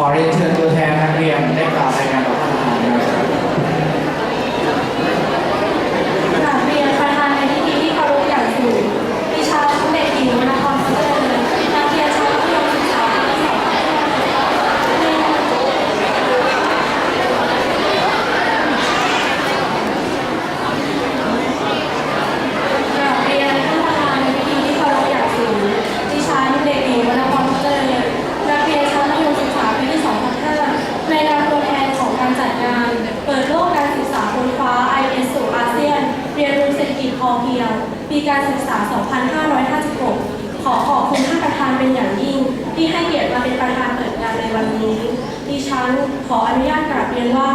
ขอเรียนเชิญตัวแทนนักเรียนได้กล่าวรายงาน ปีการศึกษา 2556 ขอขอบคุณท่านประธานเป็นอย่างยิ่ง ที่ให้เกียรติมาเป็นประธานเปิดงานในวันนี้ ดิฉันขออนุญาตกราบเรียนว่า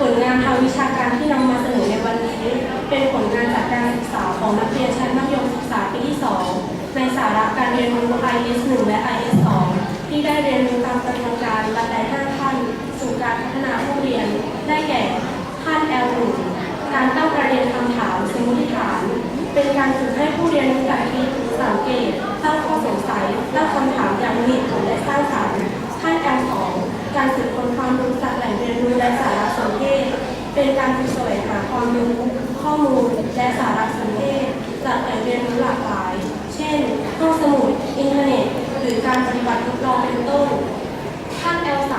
ผลงานทางวิชาการที่นำมาเสนอในวันนี้ เป็นผลงานจากการศึกษาของนักเรียนชั้นมัธยมศึกษาปีที่ 2 ในสาระการเรียนรู้ IS 1และ IS 2ที่ได้เรียนรู้ตามกระบวนการบันได5ขั้น สู่การพัฒนาผู้เรียน ได้แก่ขั้น L1 การตั้งประเด็นคำถามสมมติฐาน เป็นการฝึกให้ผู้เรียนรู้จักคิดสังเกต ตั้งข้อสงสัย ตั้งคำถามอย่างมีเหตุผลและสร้างสรรค์ขั้น L2 การสืบค้นความรู้จากแหล่งเรียนรู้และสารสนเทศ เป็นการแสวงหาความรู้ข้อมูล และสารสนเทศจากแหล่งเรียนรู้หลากหลาย เช่น ห้องสมุด อินเทอร์เน็ต หรือการปฏิบัติทดลองเป็นต้นขั้น L3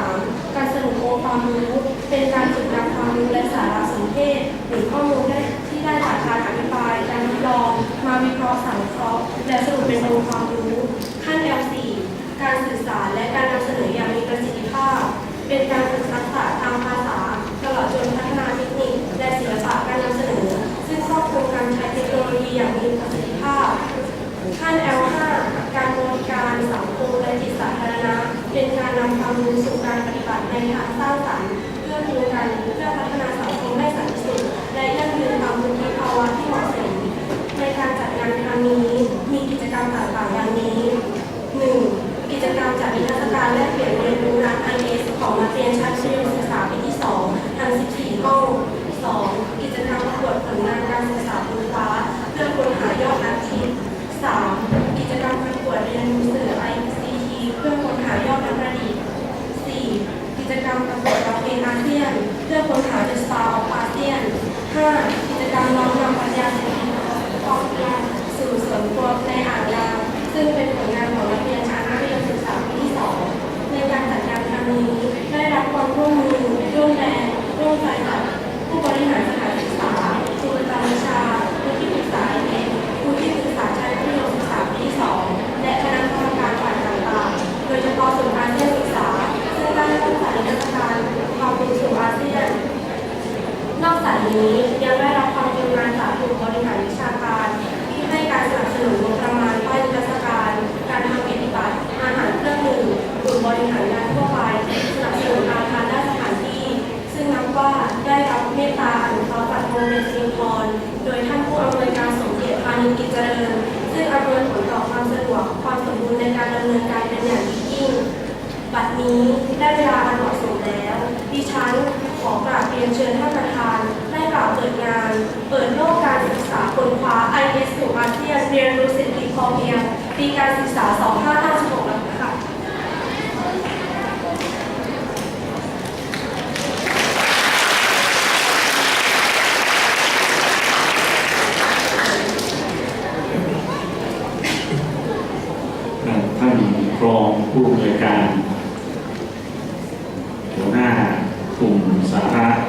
การสรุปองค์ความรู้ เป็นการฝึกนำความรู้และสารสนเทศ หรือข้อมูลได้ที่ได้จากการอธิบาย การทดลอง มาวิเคราะห์สังเคราะห์ และสรุปเป็นองค์ความรู้ ขั้น L4 การสื่อสารและการนำเสนออย่างมีประสิทธิภาพ เป็นการ ประสิทธิภาพขั้น L5 การบริการสังคมและจิตสาธารณะเป็นการนำความรู้สู่การปฏิบัติในทางสร้างสรรค์เพื่อพึงกันเพื่อพัฒนาสังคมให้สันติสุขและยั่งยืนตามวุฒิภาวะที่เหมาะสม ในการจัดงานครั้งนี้ มีกิจกรรมต่างๆดังนี้ 1. กิจกรรมจัดนิทรรศการแลกเปลี่ยนเรียนรู้นัก IS ของนักเรียนชั้นมัธยมศึกษาปีที่ 2 ทั้ง 14 ห้อง 2. กิจกรรมประกวดผลงานการศึกษาบนฟ้า เพื่อค้นหายอดนักคิด 3. กิจกรรมประกวดเรียนรู้สื่อ ICT เพื่อค้นหายอดนักประดิษฐ์ 4. กิจกรรมประกวดร้องเพลงอาเซียน เพื่อค้นหา The Star of ASEAN 5. กิจกรรมน้อมนำปัญญาเศรษฐกิจพอเพียงสู่สวนครัวในอ่างยาวซึ่งเป็นผลงานของนักเรียนชั้นมัธยมศึกษาปีที่ 2 ในการจัดการครั้งนี้ได้รับความร่วมมือร่วมแรงร่วมใจจากผู้บริหาร นี้ ยังได้รับความกรุณาจากกลุ่มบริหารวิชาการ ที่ให้การสนับสนุนงบประมาณป้ายนิทรรศการ การทำกิจบัตรอาหารเครื่องดื่มกลุ่มบริหารงานทั่วไปสนับสนุนอาคารและสถานที่ ซึ่งนับว่าได้รับเมตตาอนุเคราะห์จากโรงเรียนสิริพรโดยท่านผู้อำนวยการสมเกียรติพานิกิจเจริญ ซึ่งอำนวยผลต่อความสะดวกความสมบูรณ์ในการดำเนินการเป็นอย่างยิ่งบัดนี้ได้เวลาอันเหมาะสมแล้ว ดิฉันขอกราบเรียนเชิญท่านประธาน กล่าวเปิดงาน เปิดโลกการศึกษาคนคว้า IS สู่อาเซียนเรียนรู้เศรษฐกิจพอเพียงปีการศึกษา 2556แล้วค่ะท่านรองผู้อำนวยการ หัวหน้ากลุ่มสาระ